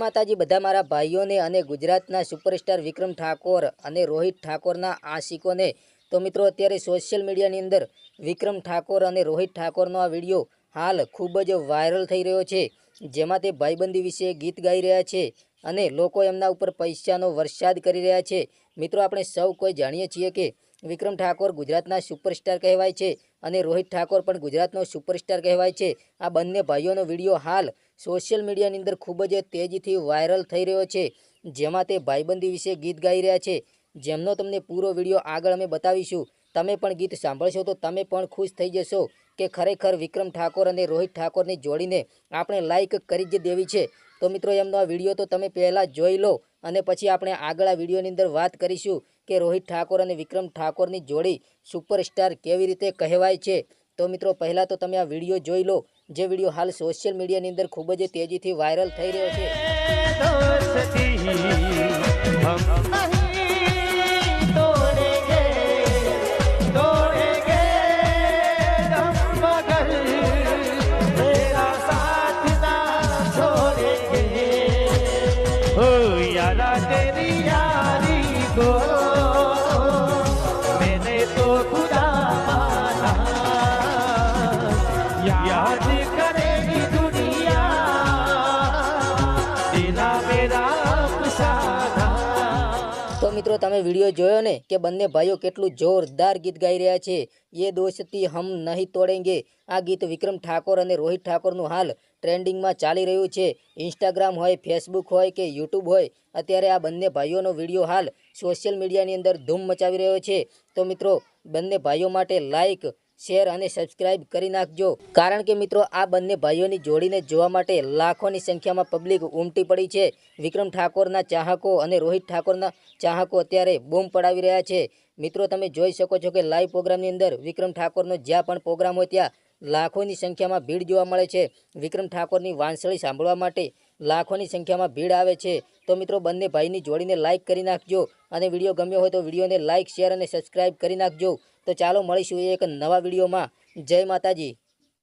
માતાજી બધા મારા ભાઈઓને અને ગુજરાતના સુપરસ્ટાર વિક્રમ ઠાકોર અને રોહિત ઠાકોરના આશિકોને. તો મિત્રો, અત્યારે સોશિયલ મીડિયાની અંદર વિક્રમ ઠાકોર અને રોહિત ઠાકોરનો આ વીડિયો હાલ ખૂબ જ વાયરલ થઈ રહ્યો છે. જેમાં તે ભાઈબંધી વિશે ગીત ગાઈ રહ્યા છે અને લોકો એમના ઉપર પૈસાનો વરસાદ કરી રહ્યા છે. મિત્રો, આપણે સૌ કોઈ જાણીએ છીએ કે વિક્રમ ઠાકોર ગુજરાતના સુપરસ્ટાર કહેવાય છે અને રોહિત ઠાકોર પણ ગુજરાતનો સુપરસ્ટાર કહેવાય છે. આ બંને ભાઈઓનો વીડિયો હાલ સોશિયલ મીડિયાની અંદર ખૂબ જ તેજીથી વાયરલ થઈ રહ્યો છે, જેમાં તે ભાઈબંધી વિશે ગીત ગાઈ રહ્યા છે. જેમનો તમને પૂરો વીડિયો આગળ અમે બતાવીશું. તમે પણ ગીત સાંભળશો તો તમે પણ ખુશ થઈ જશો કે ખરેખર વિક્રમ ઠાકોર અને રોહિત ઠાકોરની જોડીને આપણે લાઇક કરી જ દેવી છે. તો મિત્રો, એમનો આ વીડિયો તો તમે પહેલાં જોઈ લો અને પછી આપણે આગળ આ વિડીયોની અંદર વાત કરીશું. કે રોહિત ઠાકોર અને વિક્રમ ઠાકોરની જોડી સુપરસ્ટાર કેવી રીતે કહેવાય છે તો મિત્રો પહેલાં તો તમે આ વિડીયો જોઈ લો જે વિડીયો હાલ સોશિયલ મીડિયાની અંદર ખૂબ જ તેજીથી વાયરલ થઈ રહ્યો છે दोस्ती हम नहीं तोड़ेंगे तोड़ेंगे हम मगर तेरा साथ ना छोड़ेंगे ओ यारा तेरी यारी को તો મિત્રો તમે વીડિયો જોયો ને કે બંને ભાઈઓ કેટલું જોરદાર ગીત ગાઈ રહ્યા છે. એ દોસ્તી હમ નહીં તોડેંગે. આ ગીત વિક્રમ ઠાકોર અને રોહિત ઠાકોરનું હાલ ટ્રેન્ડિંગમાં ચાલી રહ્યું છે. ઇન્સ્ટાગ્રામ હોય, ફેસબુક હોય કે યુટ્યુબ હોય, અત્યારે આ બંને ભાઈઓનો વીડિયો હાલ સોશિયલ મીડિયાની અંદર ધૂમ મચાવી રહ્યો છે. તો મિત્રો, બંને ભાઈઓ માટે લાઈક શેર અને સબસ્ક્રાઇબ કરી નાખજો. કારણ કે મિત્રો, આ બંને ભાઈઓની જોડીને જોવા માટે લાખોની સંખ્યામાં પબ્લિક ઉમટી પડી છે. વિક્રમ ઠાકોરના ચાહકો અને રોહિત ઠાકોરના ચાહકો અત્યારે બૂમ પડાવી રહ્યા છે. મિત્રો, તમે જોઈ શકો છો કે લાઈવ પ્રોગ્રામની અંદર વિક્રમ ઠાકોરનો જ્યાં પણ પ્રોગ્રામ હોય ત્યાં લાખોની સંખ્યામાં ભીડ જોવા મળે છે. વિક્રમ ઠાકોરની વાંસળી સાંભળવા માટે લાખોની સંખ્યામાં ભીડ આવે છે. તો મિત્રો, બંને ભાઈની જોડીને લાઈક કરી નાખજો અને વીડિયો ગમ્યો હોય તો વિડીયોને લાઈક શેર અને સબસ્ક્રાઈબ કરી નાખજો. તો ચાલો મળીશું એક નવા વિડીયોમાં. જય માતાજી.